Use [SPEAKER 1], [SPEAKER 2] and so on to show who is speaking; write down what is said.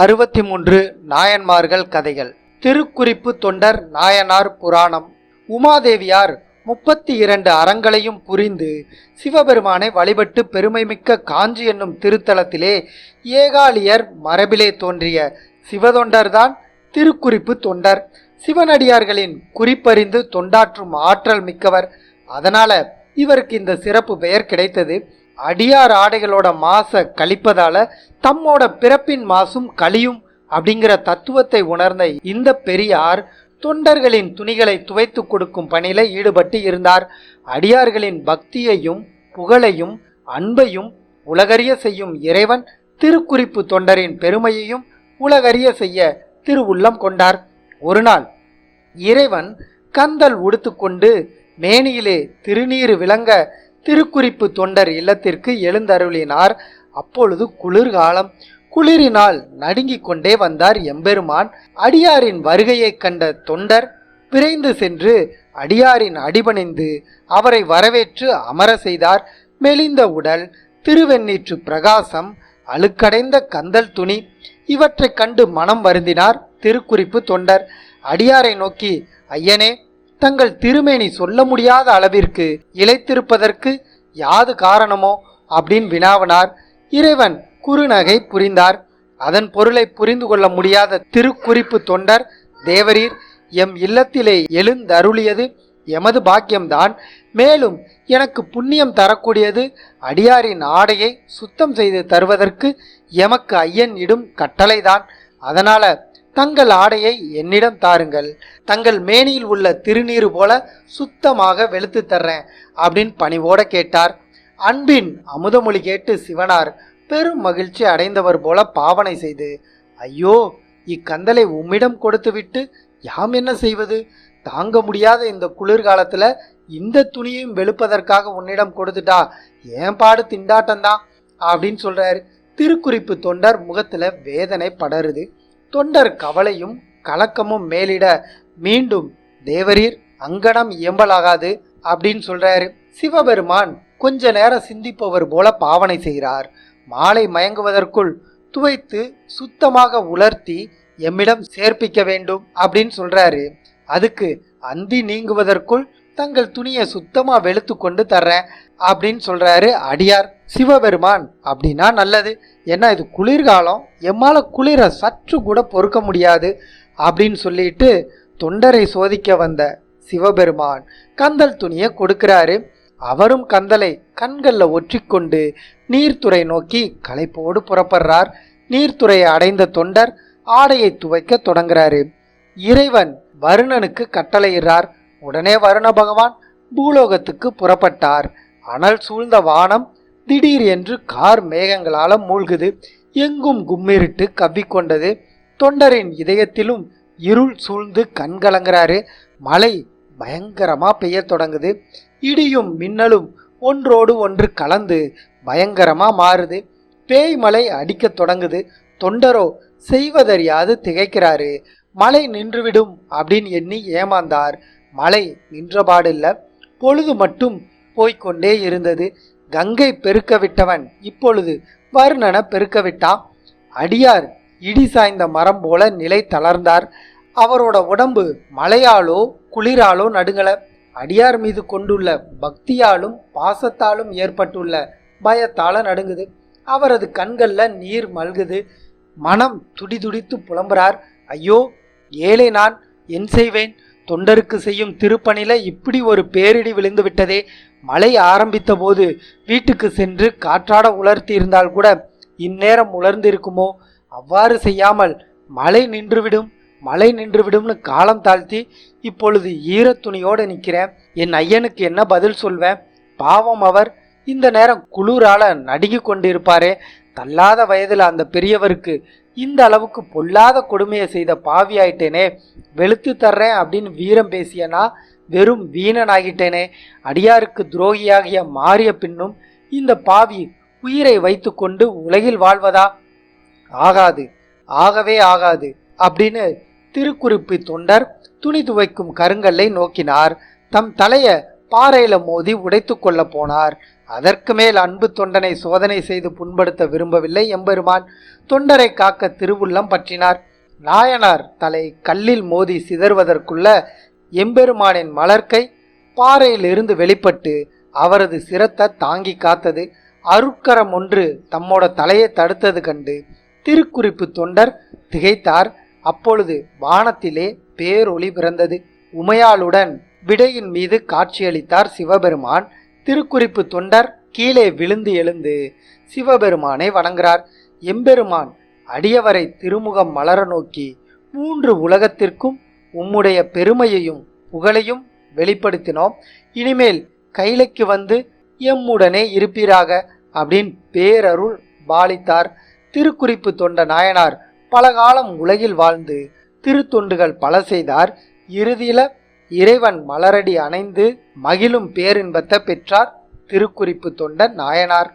[SPEAKER 1] அறுபத்தி மூன்று நாயன்மார்கள் கதைகள். திருக்குறிப்பு தொண்டர் நாயனார் புராணம். உமாதேவியார் முப்பத்தி இரண்டு அறங்களையும் புரிந்து சிவபெருமானை வழிபட்டு பெருமைமிக்க காஞ்சி என்னும் திருத்தலத்திலே ஏகாலியர் மரபிலே தோன்றிய சிவதொண்டர்தான் திருக்குறிப்பு தொண்டர். சிவனடியார்களின் குறிப்பறிந்து தொண்டாற்றும் ஆற்றல் மிக்கவர். அதனால இவருக்கு இந்த சிறப்பு பெயர் கிடைத்தது. அடியார் ஆடைகளோட மாச கழிப்பதால தம்மோட பிறப்பின் மாசும் கழியும் அப்படிங்கிற தத்துவத்தை உணர்ந்த இந்த பெரியார் தொண்டர்களின் துணிகளை துவைத்து கொடுக்கும் பணியில ஈடுபட்டு இருந்தார். அடியார்களின் பக்தியையும் புகழையும் அன்பையும் உலகறிய செய்யும் இறைவன் திருக்குறிப்பு தொண்டரின் பெருமையையும் உலகறிய செய்ய திருவுள்ளம் கொண்டார். ஒரு நாள் இறைவன் கந்தல் உடுத்துக்கொண்டு மேனியிலே திருநீறு விளங்க திருக்குறிப்பு தொண்டர் இல்லத்திற்கு எழுந்தருளினார். அப்பொழுது குளிர்காலம். குளிரினால் நடுங்கிக் கொண்டே வந்தார் எம்பெருமான். அடியாரின் வருகையைக் கண்ட தொண்டர் விரைந்து சென்று அடியாரின் அடிபணிந்து அவரை வரவேற்று அமர செய்தார். மெலிந்த உடல் திருவெண்ணீற்று பிரகாசம் அழுக்கடைந்த கந்தல் துணி இவற்றைக் கண்டு மனம் வருந்தினார் திருக்குறிப்பு தொண்டர். அடியாரை நோக்கி ஐயனே தங்கள் திருமேனி சொல்ல முடியாத அளவிற்கு இழைத்திருப்பதற்கு யாது காரணமோ? அப்படின்னு வினாவினார். இறைவன் குறுநகை புரிந்தார். அதன் பொருளை புரிந்து கொள்ள முடியாத திருக்குறிப்பு தொண்டர் தேவரீர் எம் இல்லத்திலே எழுந்தருளியது. எமது பாக்கியம்தான். மேலும் எனக்கு புண்ணியம் தரக்கூடியது. அடியாரின் ஆடையை சுத்தம் செய்து தருவதற்கு எமக்கு ஐயன் இடும் கட்டளைதான். அதனால தங்கள் ஆடையை என்னிடம் தாருங்கள். தங்கள் மேனியில் உள்ள திருநீர் போல சுத்தமாக வெளுத்து தர்றேன் அப்படின்னு பணிவோட கேட்டார். அன்பின் அமுதமொழி கேட்டு சிவனார் பெரும் மகிழ்ச்சி அடைந்தவர் போல பாவனை செய்து ஐயோ இக்கந்தலை உம்மிடம் கொடுத்துவிட்டு யாம் என்ன செய்வது? தாங்க முடியாத இந்த குளிர்காலத்துல இந்த துணியையும் வெளுப்பதற்காக உன்னிடம் கொடுத்துட்டா ஏன் பாடு திண்டாட்டம்தான் அப்படின்னு சொல்றாரு. திருக்குறிப்பு தொண்டர் முகத்துல வேதனை படருது. தொண்டர் கவலையும் கலக்கமும் மேலிட மீண்டும் தேவரீர் அங்கனம் இயம்பலாகாது அப்படின்னு சொல்றாரு சிவபெருமான். கொஞ்ச நேரம் சிந்திப்பவர் போல பாவனை செய்கிறார். மாலை மயங்குவதற்குள் துவைத்து சுத்தமாக உலர்த்தி எம்மிடம் சேர்ப்பிக்க வேண்டும் அப்படின்னு சொல்றாரு. அதுக்கு அந்தி நீங்குவதற்குள் தங்கள் துணியை சுத்தமா வெளுத்து கொண்டு தர்றேன் அப்படின்னு சொல்றாரு அடியார். சிவபெருமான் அப்படின்னா நல்லது. ஏன்னா இது குளிர்காலம் எம்மால குளிர சற்று கூட பொறுக்க முடியாது அப்படின்னு சொல்லிட்டு தொண்டரை சோதிக்க வந்த சிவபெருமான் கந்தல் துணியை கொடுக்கிறாரு. அவரும் கந்தலை கண்கள்ல ஒற்றிக்கொண்டு நீர்த்துறை நோக்கி களைப்போடு புறப்படுறார். நீர்த்துறையை அடைந்த தொண்டர் ஆடையை துவைக்க தொடங்குறாரு. இறைவன் வருணனுக்கு கட்டளையிடுறார். உடனே வருண பகவான் பூலோகத்துக்கு புறப்பட்டார். அனல் சூழ்ந்த வானம் திடீர் என்று கார் மேகங்களால மூழ்குது. எங்கும் கும்மிருட்டு கவ்விக்கொண்டது தொண்டரின் இதயத்திலும் இருள் சூழ்ந்து கண்கலங்குறாரு. மழை பயங்கரமா பெய்ய தொடங்குது. இடியும் மின்னலும் ஒன்றோடு ஒன்று கலந்து பயங்கரமாக மாறுது. பேய் மலை அடிக்கத் தொடங்குது. தொண்டரோ செய்வதறியாது திகைக்கிறாரு. மழை நின்றுவிடும் அப்படின்னு எண்ணி ஏமாந்தார். மழை நின்றபாடில்ல. பொழுது மட்டும் போய்க்கொண்டே இருந்தது. கங்கை பெருக்க விட்டவன் இப்பொழுது வருணனை பெருக்க விட்டான். அடியார் இடி சாய்ந்த மரம் போல நிலை தளர்ந்தார். அவரோட உடம்பு மழையாலோ குளிராலோ நடுங்கலை. அடியார் மீது கொண்டுள்ள பக்தியாலும் பாசத்தாலும் ஏற்பட்டுள்ள பயத்தால நடுங்குது. அவரது கண்கள்ல நீர் மல்குது. மனம் துடிதுடித்து புலம்புறார். ஐயோ ஏழை நான் என் செய்வேன். தொண்டருக்கு செய்யும் திருப்பணில இப்படி ஒரு பேரிடி விழுந்து விட்டதே. மழை ஆரம்பித்த போது வீட்டுக்கு சென்று காற்றாட உலர்த்தி இருந்தால் கூட இந்நேரம் உலர்ந்திருக்குமோ? அவ்வாறு செய்யாமல் மழை நின்றுவிடும். மழை நின்றுவிடும்னு காலம் தாழ்த்தி இப்பொழுது ஈரத்துணியோடு நிற்கிறேன். என் ஐயனுக்கு என்ன பதில் சொல்வேன்? பாவம் அவர். இந்த நேரம் குளிரால நடுங்கி கொண்டிருப்பாரே. தள்ளாத வயதில் அந்த பெரியவருக்கு இந்த அளவுக்கு பொல்லாத கொடுமையை செய்த பாவி ஆயிட்டேனே வெளுத்து தர்றேன் அப்படின்னு வீரம் பேசியனா? வெறும் வீணனாகிட்டேனே. அடியாருக்கு துரோகியாகிய மாறிய பின்னும் இந்த பாவி உயிரை வைத்துக்கொண்டு உலகில் வாழ்வதா? ஆகாது. ஆகவே ஆகாது. அப்படின்னு திருக்குறிப்பு தொண்டர் துணி துவைக்கும் கருங்கல்லை நோக்கினார். தம் தலைய பாறையில மோதி உடைத்து கொள்ள போனார். அதற்கு மேல் அன்பு தொண்டனை சோதனை செய்து புண்படுத்த விரும்பவில்லை எம்பெருமான். தொண்டரை காக்க திருவுள்ளம் பற்றினார். நாயனார் தலை கல்லில் மோதி சிதறுவதற்குள்ள எம்பெருமானின் மலர்க்கை பாறையிலிருந்து வெளிப்பட்டு அவரது சிரத்தை தாங்கி காத்தது. அருட்கரம் ஒன்று தம்மோட தலையை தடுத்தது கண்டு திருக்குறிப்பு தொண்டர் திகைத்தார். அப்பொழுது வானத்திலே பேரொளி பிறந்தது. உமையாளுடன் விடையின் மீது காட்சியளித்தார் சிவபெருமான். திருக்குறிப்பு தொண்டர் கீழே விழுந்து எழுந்து சிவபெருமானை வணங்குகிறார். எம்பெருமான் அடியவரை திருமுகம் மலர நோக்கி மூன்று உலகத்திற்கும் உம்முடைய பெருமையையும் புகழையும் வெளிப்படுத்தினோம். இனிமேல் கைலைக்கு வந்து எம்முடனே இருப்பீராக அப்படின்னு பேரருள் பாலித்தார். திருக்குறிப்பு தொண்ட நாயனார் பல காலம் உலகில் வாழ்ந்து திருத்தொண்டுகள் பல செய்தார். இறுதியில இறைவன் மலரடி அணைந்து மகிழும் பேரின்பத்தை பெற்றார். திருக்குறிப்பு தொண்டன் நாயனார்.